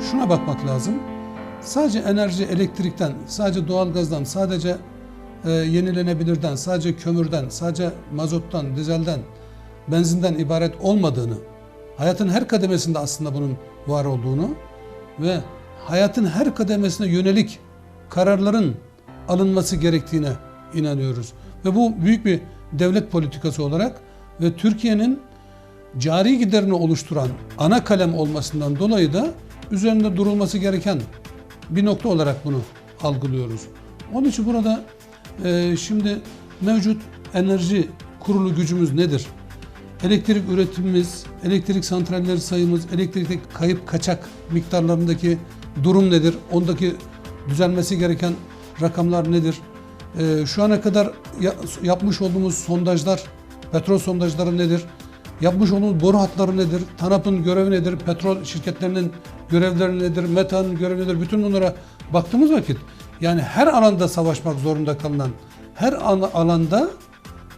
şuna bakmak lazım. Sadece enerji elektrikten, sadece doğalgazdan, sadece e, yenilenebilirden, sadece kömürden, sadece mazottan, dizelden, benzinden ibaret olmadığını, hayatın her kademesinde aslında bunun var olduğunu ve hayatın her kademesine yönelik kararların alınması gerektiğine inanıyoruz. Ve bu büyük bir devlet politikası olarak ve Türkiye'nin cari giderini oluşturan ana kalem olmasından dolayı da üzerinde durulması gereken bir nokta olarak bunu algılıyoruz. Onun için burada e, şimdi mevcut enerji kurulu gücümüz nedir? Elektrik üretimimiz, elektrik santralleri sayımız, elektrikte kayıp kaçak miktarlarındaki durum nedir? Ondaki düzelmesi gereken rakamlar nedir? E, şu ana kadar ya- yapmış olduğumuz sondajlar, petrol sondajları nedir? Yapmış olduğumuz boru hatları nedir? TANAP'ın görevi nedir? Petrol şirketlerinin görevleri nedir? META'nın görevi nedir? Bütün bunlara baktığımız vakit yani her alanda savaşmak zorunda kalınan, her an- alanda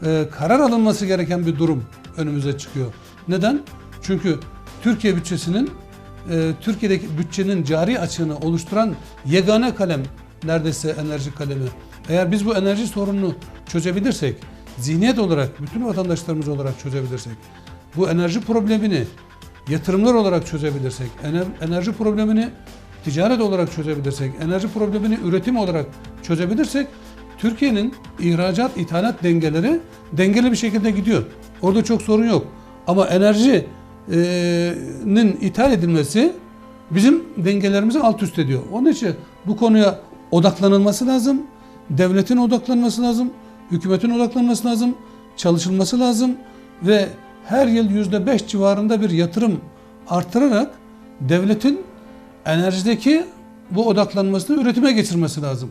e, karar alınması gereken bir durum önümüze çıkıyor. Neden? Çünkü Türkiye bütçesinin e, Türkiye'deki bütçenin cari açığını oluşturan yegane kalem neredeyse enerji kalemi. Eğer biz bu enerji sorununu çözebilirsek, zihniyet olarak bütün vatandaşlarımız olarak çözebilirsek, bu enerji problemini yatırımlar olarak çözebilirsek, ener- enerji problemini ticaret olarak çözebilirsek, enerji problemini üretim olarak çözebilirsek Türkiye'nin ihracat ithalat dengeleri dengeli bir şekilde gidiyor. Orada çok sorun yok. Ama enerjinin ithal edilmesi bizim dengelerimizi alt üst ediyor. Onun için bu konuya odaklanılması lazım. Devletin odaklanması lazım. Hükümetin odaklanması lazım. Çalışılması lazım. Ve her yıl yüzde beş civarında bir yatırım artırarak devletin enerjideki bu odaklanmasını üretime geçirmesi lazım.